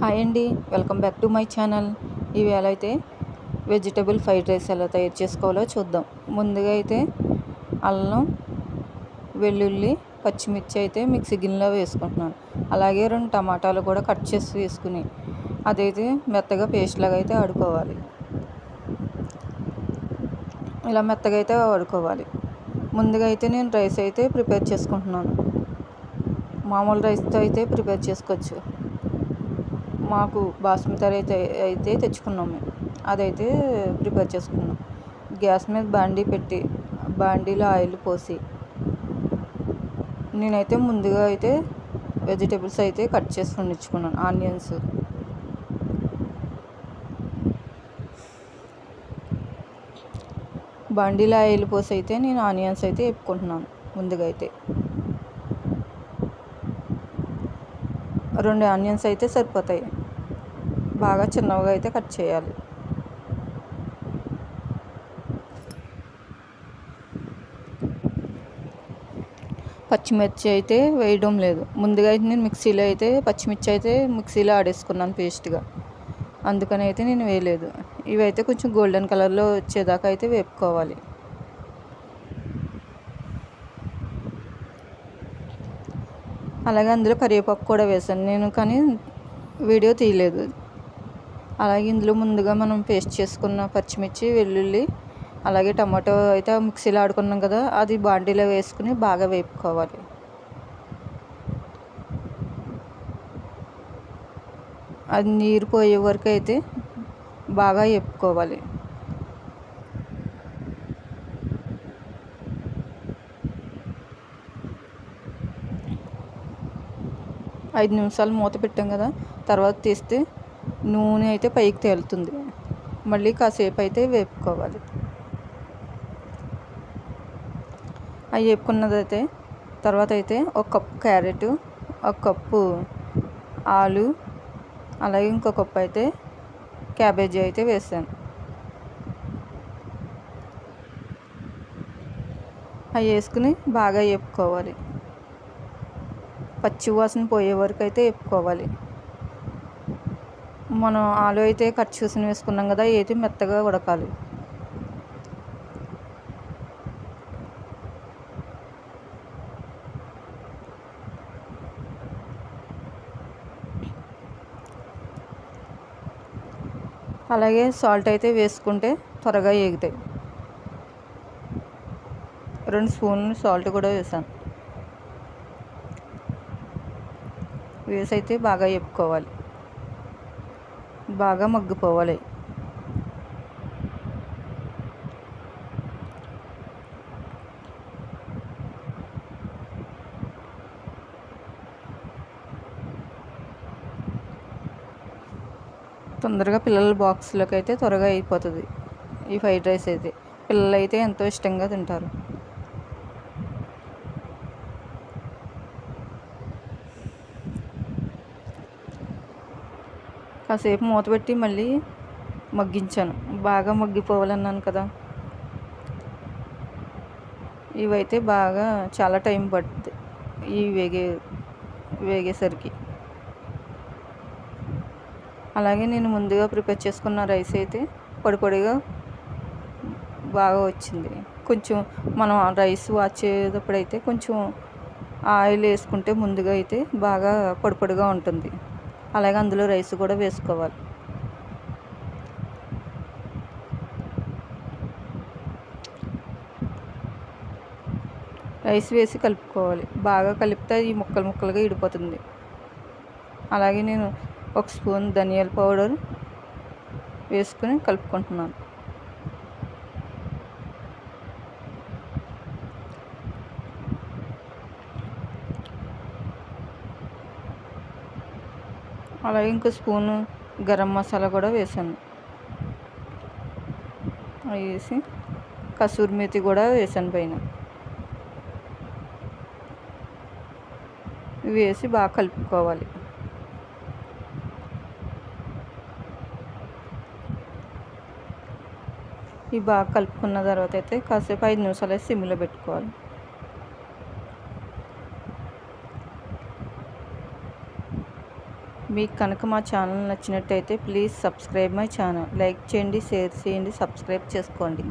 Hi అండి welcome back to my channel. ఇవేళ అయితే vegetable fried rice ఎలా తయారు చేసుకోవాలో చూద్దాం. ముందుగా అయితే అల్లం వెల్లుల్లి పచ్చిమిర్చి అయితే మిక్సీ గిన్నెలో వేసుకుంటున్నాను. అలాగే రెండు టమాటాలు కూడా కట్ చేసి వేసుకుని అదైతే మెత్తగా పేస్ట్ లాగా అయితే ఆడుకోవాలి. ఇలా మెత్తగా అయితే ఆడుకోవాలి. ముందుగా అయితే నేను రైస్ అయితే ప్రిపేర్ చేసుకుంటున్నాను. మామూలు రైస్తో అయితే ప్రిపేర్ చేసుకోవచ్చు. మాకు బాస్మతి అయితే అయితే తెచ్చుకున్నాం మేము అదైతే ప్రిపేర్ చేసుకున్నాం. గ్యాస్ మీద బాండీ పెట్టి బాండీలో ఆయిల్ పోసి నేనైతే ముందుగా అయితే వెజిటేబుల్స్ అయితే కట్ చేసి వండించుకున్నాను ఆనియన్స్. బండిలో ఆయిల్ పోసి అయితే నేను ఆనియన్స్ అయితే వేపుకుంటున్నాను ముందుగా అయితే. రెండు ఆనియన్స్ అయితే సరిపోతాయి. బాగా చిన్నగా అయితే కట్ చేయాలి. పచ్చిమిర్చి అయితే వేయడం లేదు. ముందుగా అయితే నేను మిక్సీలో అయితే పచ్చిమిర్చి అయితే మిక్సీలో ఆడేసుకున్నాను పేస్ట్గా. అందుకని అయితే నేను వేయలేదు. ఇవైతే కొంచెం గోల్డెన్ కలర్లో వచ్చేదాకా అయితే వేపుకోవాలి. అలాగే అందులో కరివేపాకు కూడా వేసాను. నేను కానీ వీడియో తీయలేదు. అలాగే ఇందులో ముందుగా మనం పేస్ట్ చేసుకున్న పచ్చిమిర్చి వెల్లుల్లి అలాగే టమాటో అయితే మిక్సీలో ఆడుకున్నాం కదా అది బాండీలో వేసుకుని బాగా వేపుకోవాలి. అది నీరు పోయే వరకు అయితే బాగా వేపుకోవాలి. ఐదు నిమిషాలు మూత పెట్టాం కదా తర్వాత తీస్తే నూనె అయితే పైకి తేలుతుంది. మళ్ళీ కాసేపు అయితే వేపుకోవాలి. అవి వేపుకున్నదైతే తర్వాత అయితే ఒక కప్పు క్యారెట్ ఒక కప్పు ఆలు అలాగే ఇంకో కప్పు అయితే క్యాబేజీ అయితే వేసాను. అవి వేసుకుని బాగా వేపుకోవాలి. పచ్చి వాసన పోయే వరకు అయితే వేపుకోవాలి. మనం ఆలు అయితే కట్ చేసి వేసుకున్నాం కదా ఏది మెత్తగా ఉడకాలి. అలాగే సాల్ట్ అయితే వేసుకుంటే త్వరగా ఏగుతాయి. రెండు స్పూన్లు సాల్ట్ కూడా వేసాను వేసి. అయితే బాగా చెప్పుకోవాలి బాగా మగ్గిపోవాలి. తొందరగా పిల్లల బాక్స్లోకి అయితే త్వరగా అయిపోతుంది. ఈ ఫ్రైడ్ రైస్ అయితే. పిల్లలు అయితే ఎంతో ఇష్టంగా తింటారు. కాసేపు మూత పెట్టి మళ్ళీ మగ్గించాను. బాగా మగ్గిపోవాలన్నాను కదా. ఇవైతే బాగా చాలా టైం పడుతుంది ఈ వేగే వేగేసరికి. అలాగే నేను ముందుగా ప్రిపేర్ చేసుకున్న రైస్ అయితే పొడి పొడిగా బాగా వచ్చింది. కొంచెం మనం రైస్ వాచేటప్పుడు అయితే కొంచెం ఆయిల్ వేసుకుంటే ముందుగా అయితే బాగా పొడి పొడిగా ఉంటుంది. అలాగే అందులో రైస్ కూడా వేసుకోవాలి. రైస్ వేసి కలుపుకోవాలి. బాగా కలిపితే ఈ ముక్కలు ముక్కలుగా ఇడిపోతుంది. అలాగే నేను ఒక స్పూన్ ధనియాల పౌడర్ వేసుకుని కలుపుకుంటున్నాను. అలాగే ఇంకో స్పూను గరం మసాలా కూడా వేసాను. అవి వేసి కసూరి మేతి కూడా వేసాను పైన. వేసి బాగా కలుపుకోవాలి. ఇవి బాగా కలుపుకున్న తర్వాత అయితే కాసేపు ఐదు నిమిషాలు అయితే సిమ్లో పెట్టుకోవాలి. మీకు కనుక మా ఛానల్ నచ్చినట్టయితే please subscribe my channel. Like చేయండి షేర్ చేయండి సబ్స్క్రైబ్ చేసుకోండి.